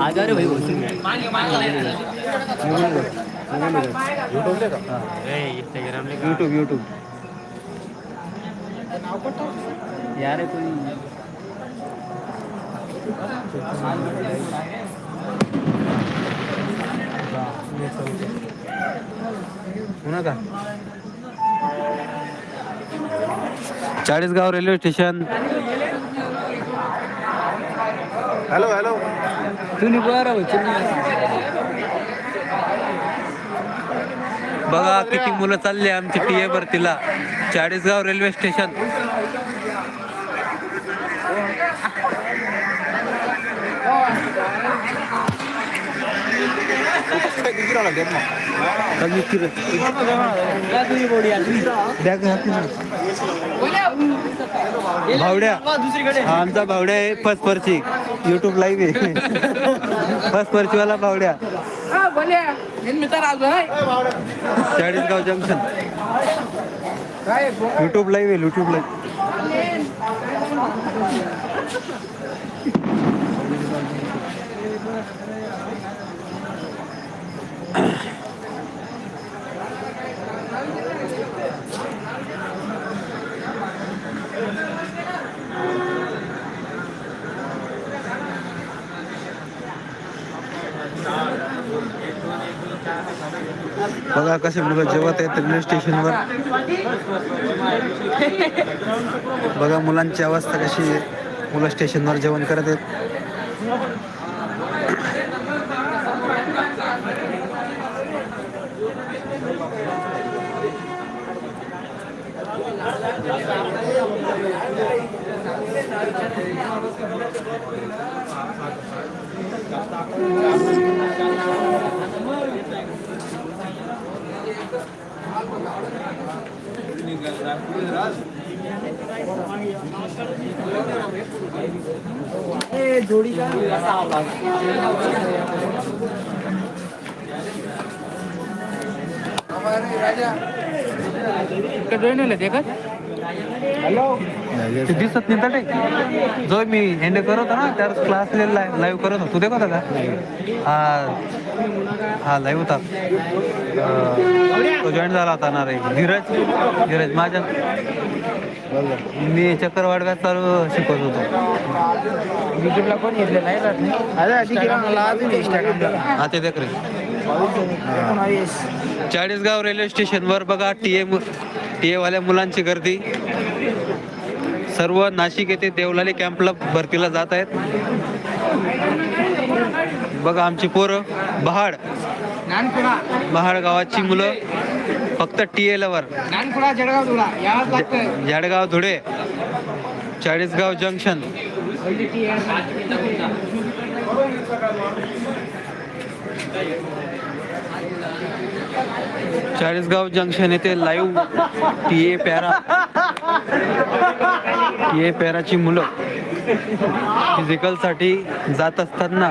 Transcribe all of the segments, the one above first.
आजार भाई YouTube YouTube यार कोई Chalisgaon railway station. Hello hello. तुम्ही बघा किती मुलं चालले आमची टी ए भरतीला चाळीसगाव रेल्वे स्टेशन. भावड्या. आमचा भावड्या आहे फर्स्ट पर्ची. युट्यूब लाईव्ह आहे. फर्स्ट पर्चीवाला भावड्या. चाळीसगाव जंक्शन युट्यूब लाईव्ह आहे युट्यूब लाईव्ह बघा कसे मुलं जेवत आहेत रेल्वे स्टेशनवर बघा मुलांची अवस्था कशी आहे. मुलं स्टेशनवर जेवण करत आहेत. जोडी का ते का ते दिसत नाही तटे जो मी एंड करत ना त्यावर क्लास लाईव्ह करत होतो. देखत होता? का हा. हा लाईव्ह होता. तो जॉईन झाला होता ना रे. धीरज धीरज माझ्या मी चक्करवाडव्यात चालू शिकवत होतो. युट्यूबला कोण घेतले नाही हा ते देख रे चाळीसगाव रेल्वे स्टेशनवर बघा टी ए टी एवाल्या मुलांची गर्दी. सर्व नाशिक येथे देवलाली कॅम्पला भरतीला जात आहेत. बघा आमची पोरं बहाड. बहाड गावाची मुलं. फक्त टी एलावर जळगाव यावंच लागतं जळगाव धुळे चाळीसगाव जंक्शन. चाळीसगाव जंक्शन येथे live T A para T A पॅराची मुलं फिजिकलसाठी जात असताना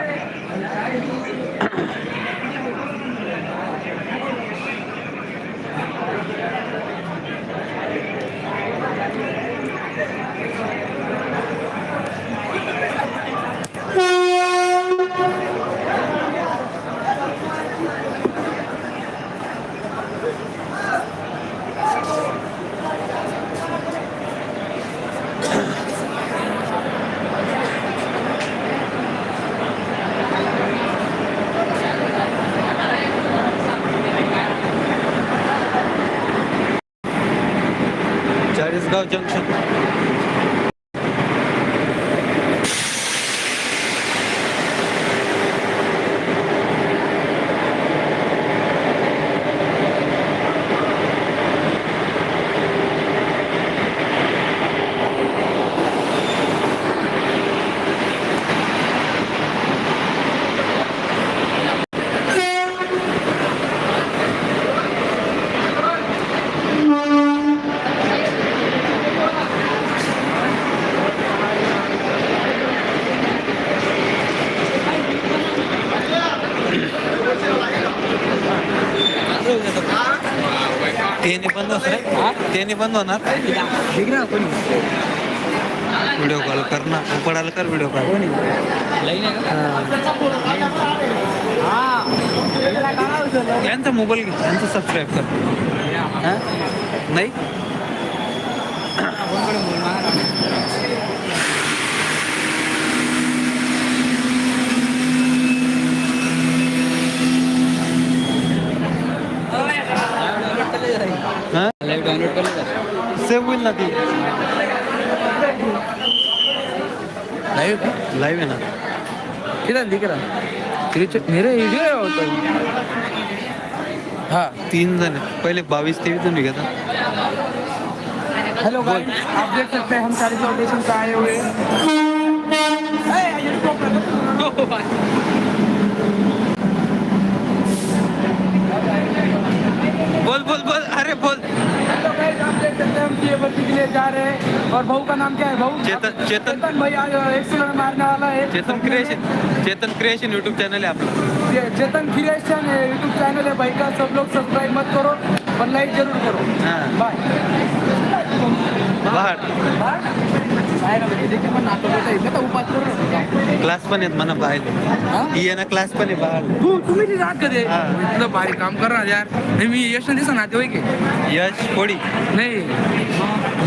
बंद होणार? दिख रहा कोणी व्हिडिओ कॉल कर ना. पडायला कर व्हिडिओ कॉल त्यांचा मोबाईल घे. त्यांचं सबस्क्राईब कर. हा? नाही हा लाईव्ह डाउनलोड ना ती. लाईव्ह लाईव्ह आहे ना. किधर दिख रहा तिरुच मेरे होता. हाँ. तीन जण. पहिले बावीस तेवीस जण घेतात हेलो गाइस आप देख सकते हैं हम सारे लोकेशन पे आए हुए? हैं बोल बोल अरे बोल हेलो गाइस आप देख सकते हैं हम ये बत्ती के लिए जा रहे हैं और बहू का नाम क्या है? बहू? चेतन चेतन भाई आज एक्सीडेंट मारने वाला है Chetan creation Chetan creation YouTube channel आहे आपलं ये चेतन क्रिएशन है यूट्यूब चैनल है भाई का। सब लोग सब्सक्राइब मत करो पर लाइक जरूर करो। हाँ। बाय बाहेर। तो क्लास पण आहेत म्हणा बाहेर. आहे ना क्लास पण आहे बाहेर. तू तुम्ही ती रात कधी. इतना भारी काम कर रहा है यार. नाही मी यश दिसा नाते होय की यश कोडी नाही.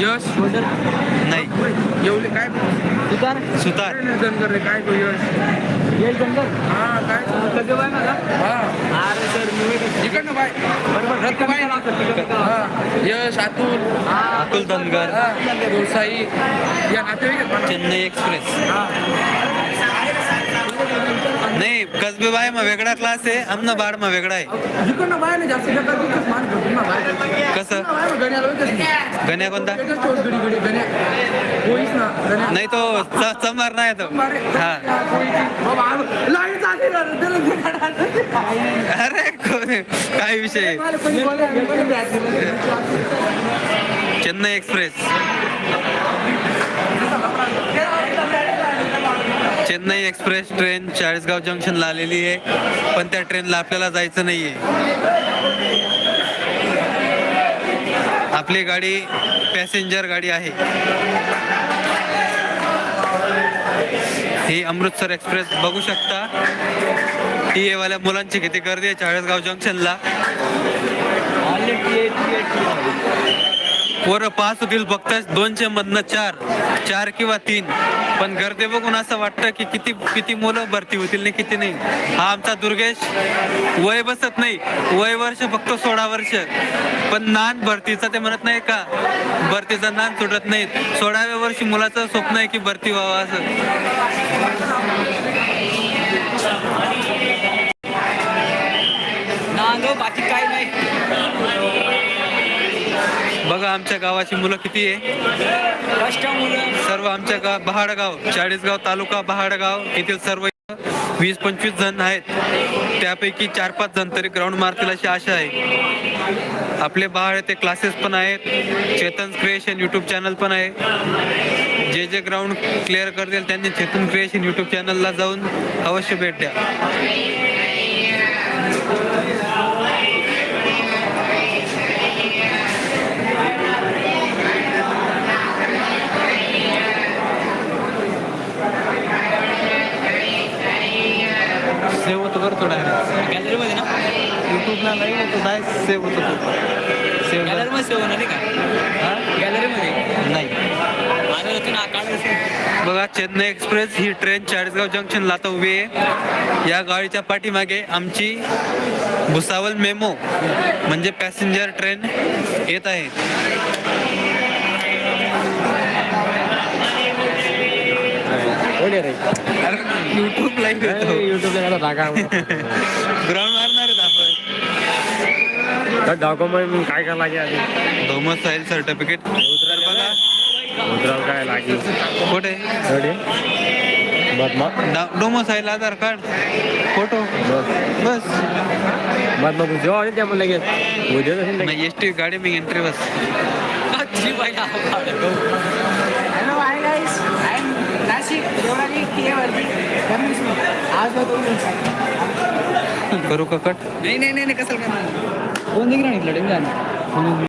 यश नाही. येवले काय? सुतार. सुतार. काय तो यश? यश धनगर हा काय? लगे बाय माझा हा. अरे सर इकडनं बाय बरोबर रत्न बाय हा. यश अतुल. अतुल धनगर. हा. रोसाई या नातेवाईक. चेन्नई एक्सप्रेस. हा. जास्त जगात तिथंच मान ठेवतो ना बाय कसं. गण्या कोणता? नाही तो चमर नाही तो. हा. अरे काय विषय. Chennai express. Chennai express train Chalisgaon जंक्शनला आलेली आहे पण त्या ट्रेनला आपल्याला जायचं नाही आहे आपली गाडी पॅसेंजर गाडी आहे. ही अमृतसर एक्सप्रेस बघू शकता. टी एवाल्या मुलांची किती गर्दी आहे चाळीसगाव जंक्शनला. पोरं पाच होतील फक्त दोनशे मधनं चार चार किंवा तीन. पण गर्दी बघून असं वाटतं की किती किती मुलं भरती होतील नाही किती नाही. हा आमचा दुर्गेश वय बसत नाही. वय वर्ष फक्त सोळा वर्ष. पण नान भरतीचा ते म्हणत नाही का? भरतीचा नान सुटत नाही सोळाव्या वर्षी मुलाचं स्वप्न आहे की भरती व्हावं असं. बघा आमच्या गावाची मुलं किती आहे? सर्व आमच्या गाव बहाडगाव चाळीसगाव तालुका बहाडगाव येथील सर्व वीस पंचवीस जण आहेत. त्यापैकी चार पाच जण तरी ग्राउंड मारतील अशी आशा आहे. आपले बहाड येथे क्लासेस पण आहेत. चेतन क्रिएशन यूट्यूब चॅनल पण आहे. जे जे ग्राउंड क्लिअर करतील त्यांनी चेतन क्रिएशन यूट्यूब चॅनलला जाऊन अवश्य भेट द्या. होतो डायरेक्ट सेव्ह होतो सेव्ह गॅलरीमध्ये सेव होणार का? गॅलरीमध्ये नाही. बघा चेन्नई एक्सप्रेस ही ट्रेन चाळीसगाव जंक्शनला आता उभी आहे. या गाडीच्या पाठीमागे आमची भुसावल मेमो म्हणजे पॅसेंजर ट्रेन येत आहे. युट्यूब लाईव्ह येतो. युट्यूबला टाका ग्राउंड आपण डॉक्युमेंट काय काय लागे आधी? डोमसाईल सर्टिफिकेट बघा. उतराव काय लागे कुठे? थोडी बदमा डोमसाईल आधार कार्ड फोटो. बस. बस. बदमा तू जेव्हा त्या मला लगेच. उद्या एस टी गाडी मी entry bus. Hello hi guys I am Nashik आज करू का कट नाही नाही नाही कसं करणार? कोण दिख रहा नहीं लड़ेंगे